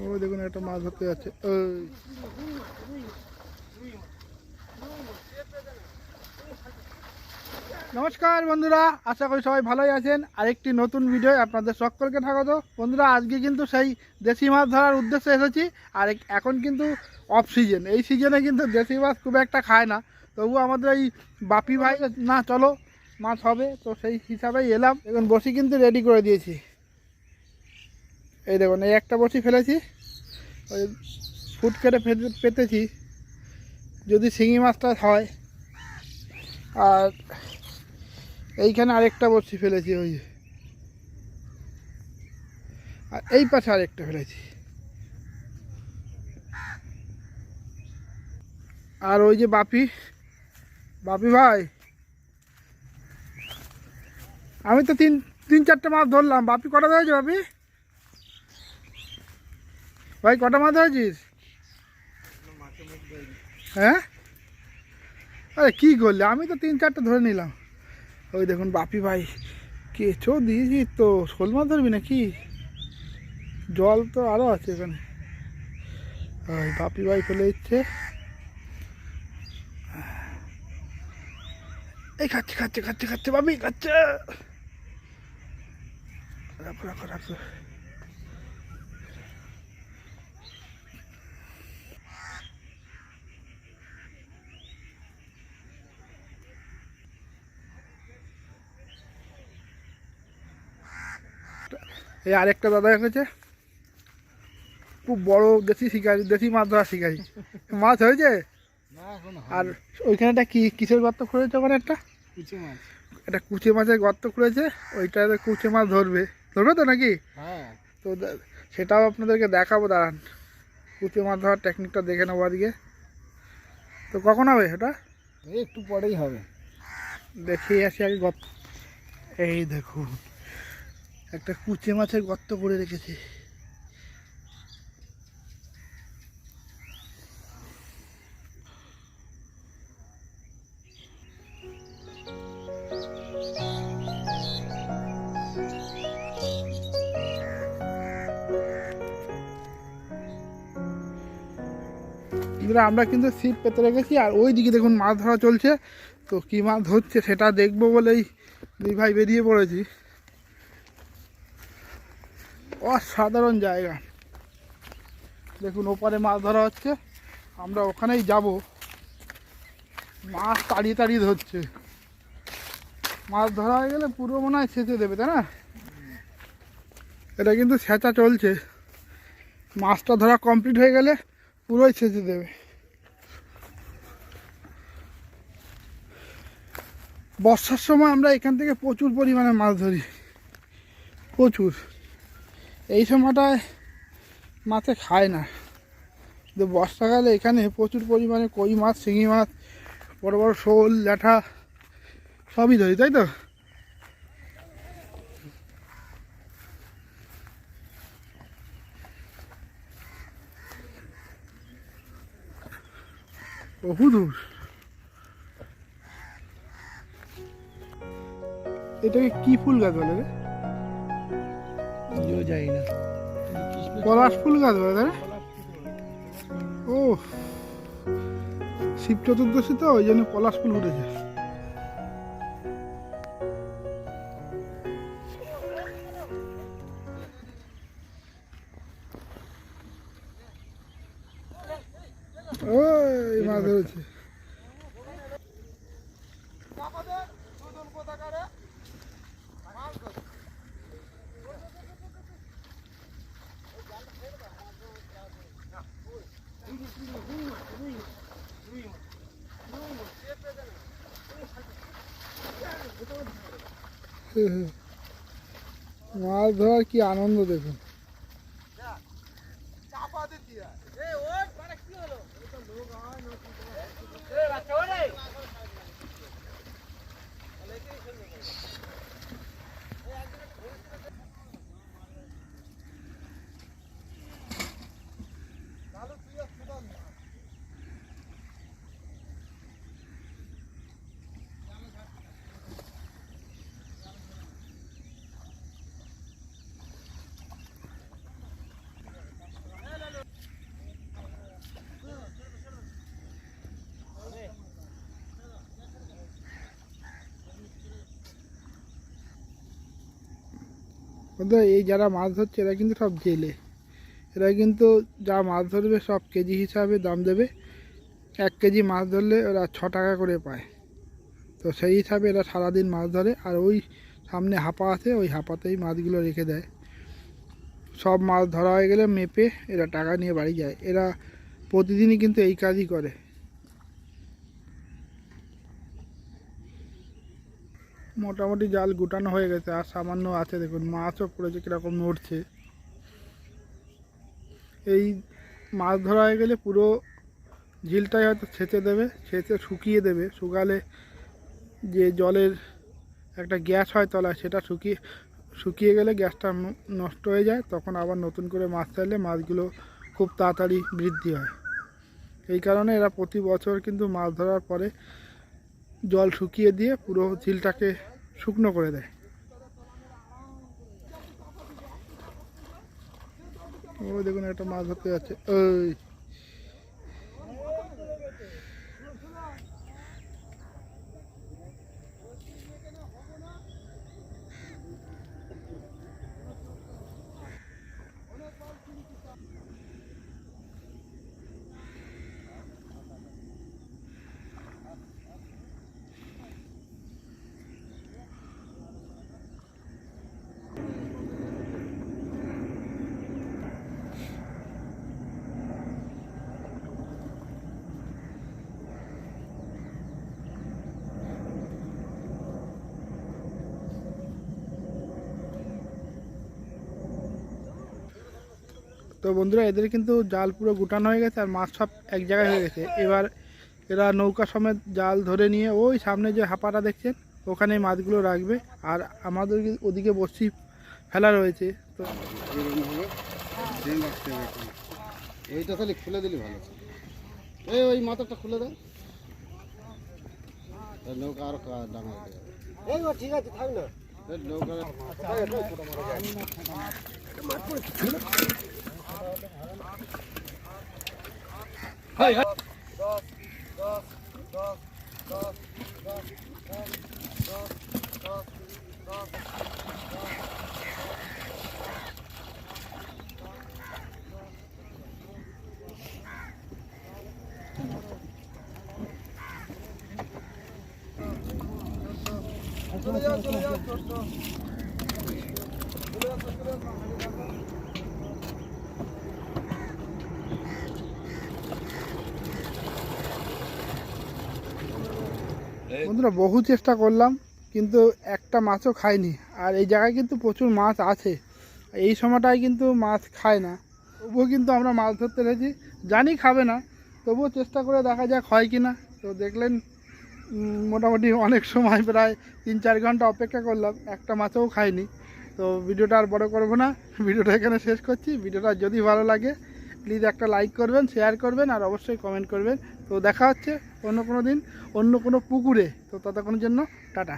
ও, দেখুন, একটা মাছ ধরতে যাচ্ছে। নমস্কার, বন্ধুরা। আশা করি সবাই ভালোই আছেন। আরেকটি নতুন ভিডিও আপনাদের সকলকে স্বাগত। বন্ধুরা, আজকে কিন্তু সেই দেশি মাছ ধরার উদ্দেশ্যে এসেছি। আর এখন কিন্তু অফ সিজন এই সিজনে কিন্তু দেশি মাছ খুব একটা খায় না। তবু আমাদের এই বাপি ভাই না, চলো। মাছ হবে, তো সেই হিসাবেই এলাম। এখন বসি কিন্তু রেডি করে দিয়েছি। এই দেখুন, এই একটা বসি ফেলেছি। ওই ফুট কেটে পেতেছি। যদি শিঙি মাছটা হয়। আর এইখানে আরেকটা বসি ফেলেছি ওই। আর এই পাশে আরেকটা ফেলেছি। আর ওই যে বাপি বাপি ভাই আমি তো তিন তিন চারটে মাছ ধরলাম। বাপি কটা ধরেছে বাপি? ভাই, কটা মাছ ধরেছিস? হ্যাঁ? আরে, কী করলে? আমি তো তিন চারটে ধরে নিলাম। ওই দেখুন বাপি ভাই, কেঁচো দিয়েছি তো। শোল মাছ ধরবি নাকি? জল তো আরও আছে এখানে। ওই বাপি ভাই চলে দিচ্ছে এই খাচ্ছে খাচ্ছে খাচ্ছে খাচ্ছে বাপি, খাচ্ছে। রাখো রাখো রাখো এই আরেকটা দাদা এসেছে খুব বড় দেশি শিকারি দেশি মাছ ধরা শিকারি। মাছ হয়েছে? আর ওইখানেটা কি কিসের গর্ত খুঁড়েছে ওখানে একটা? কিছু মাছ। একটা কুচে মাছের গর্ত খুঁড়েছে ওইটাতে কুচে মাছ ধরবে। ধরবে তো নাকি? হ্যাঁ। তো সেটাও আপনাদেরকে দেখাবো দাঁড়ান। পুঁতি মাছ ধরার টেকনিকটা দেখে নেব আজকে। তো কখন হবে সেটা একটু পরেই হবে। দেখে আসি আগে গত এই দেখুন একটা কুচে মাছের গর্ত করে রেখেছে। বন্ধুরা, আমরা কিন্তু ছিপ পেতে রেখেছি আর ওই দিকে দেখুন মাছ ধরা চলছে। তো কী মাছ ধরছে সেটা দেখব বলেই দুই ভাই বেরিয়ে পড়েছি। অসাধারণ জায়গা। দেখুন ওপারে মাছ ধরা হচ্ছে। আমরা ওখানেই যাব। মাছ তাড়িয়ে তাড়িয়ে ধরছে। মাছ ধরা হয়ে গেলে পুরো মনে হয় সেচে দেবে তাই না? এটা কিন্তু সেচা চলছে। মাছটা ধরা কমপ্লিট হয়ে গেলে পুরোই সেচে দেবে। বর্ষার সময় আমরা এখান থেকে প্রচুর পরিমাণে মাছ ধরি। প্রচুর। এই সময়টায় মাছে খায় না। কিন্তু বর্ষাকালে এখানে প্রচুর পরিমাণে কই মাছ, শিঙি মাছ, বড় বড় শোল, ল্যাঠা সবই ধরি, তাই তো? বহু দূর এটাকে কি ফুল গাছ বলে রে? নিজেও না। পলাশ ফুল গাছ বলে ও শিব চতুর্দশী তো ওই জন্য পলাশ ফুল উঠেছে। ওই মাছ ধরেছে। মাছ ধরার কি আনন্দ দেখুন। বন্ধুরা এই যারা মাছ ধরছে, এরা কিন্তু সব জেলে। এরা কিন্তু যা মাছ ধরবে, সব কেজি হিসাবে দাম দেবে। এক কেজি মাছ ধরলে ওরা ছ টাকা করে পায়। তো সেই হিসাবে এরা সারাদিন মাছ ধরে, আর ওই সামনে হাপা আছে, ওই হাপাতেই মাছগুলো রেখে দেয়। সব মাছ ধরা হয়ে গেলে মেপে এরা টাকা নিয়ে বাড়ি যায়। এরা প্রতিদিনই কিন্তু এই কাজই করে। মোটামুটি জাল গুটানো হয়ে গেছে আর সামান্য আছে দেখুন, মাছও পড়েছে কীরকম নড়ছে। এই মাছ ধরা হয়ে গেলে পুরো ঝিলটাই হয়তো ছেঁচে দেবে, ছেঁচে শুকিয়ে দেবে, শুকালে যে জলের একটা গ্যাস হয় তলায় সেটা শুকিয়ে শুকিয়ে গেলে গ্যাসটা নষ্ট হয়ে যায়, তখন আবার নতুন করে মাছ ছাড়লে মাছগুলো খুব তাড়াতাড়ি বৃদ্ধি হয়। এই কারণে এরা প্রতি বছর কিন্তু মাছ ধরার পরে জল শুকিয়ে দিয়ে পুরো ঝিলটাকে শুকনো করে দেয়। ও দেখুন একটা মাছ ধরতে যাচ্ছে। ওই। তো বন্ধুরা এদের কিন্তু জাল পুরো গুটানো হয়ে গেছে আর মাছ সব এক জায়গায় হয়ে গেছে এবার এরা নৌকা সমেত জাল ধরে নিয়ে ওই সামনে যে হাঁপাটা দেখছেন ওখানে মাছগুলো রাখবে আর আমাদের ওদিকে বসি ফেলা রয়েছে তো। এইটা তাহলে খুলে দিলে ভালো এই ওই মাথাটা খুলে দেয় নৌকা আরও ডাঙা হয়ে ঠিক আছে থাক না নৌকা Hay hay. Gaz, gaz, gaz, gaz, gaz, gaz, gaz, gaz, gaz, Şuraya, şuraya, şuraya. Şuraya, şuraya. বন্ধুরা, বহু চেষ্টা করলাম, কিন্তু একটা মাছও খাইনি। আর এই জায়গায় কিন্তু প্রচুর মাছ আছে। এই সময়টায় কিন্তু মাছ খায় না। তবুও কিন্তু আমরা মাছ ধরতে এসেছি। জানি খাবে না, তবুও চেষ্টা করে দেখা যাক হয় কি না। তো দেখলেন মোটামুটি অনেক সময় প্রায় তিন চার ঘণ্টা অপেক্ষা করলাম, একটা মাছও খাইনি। তো ভিডিওটা আর বড় করব না। ভিডিওটা এখানে শেষ করছি। ভিডিওটা যদি ভালো লাগে প্লিজ একটা লাইক করবেন শেয়ার করবেন, আর অবশ্যই কমেন্ট করবেন। তো দেখা হচ্ছে। অন্য কোনো দিন অন্য কোনো পুকুরে। তো ততক্ষণের জন্য টাটা।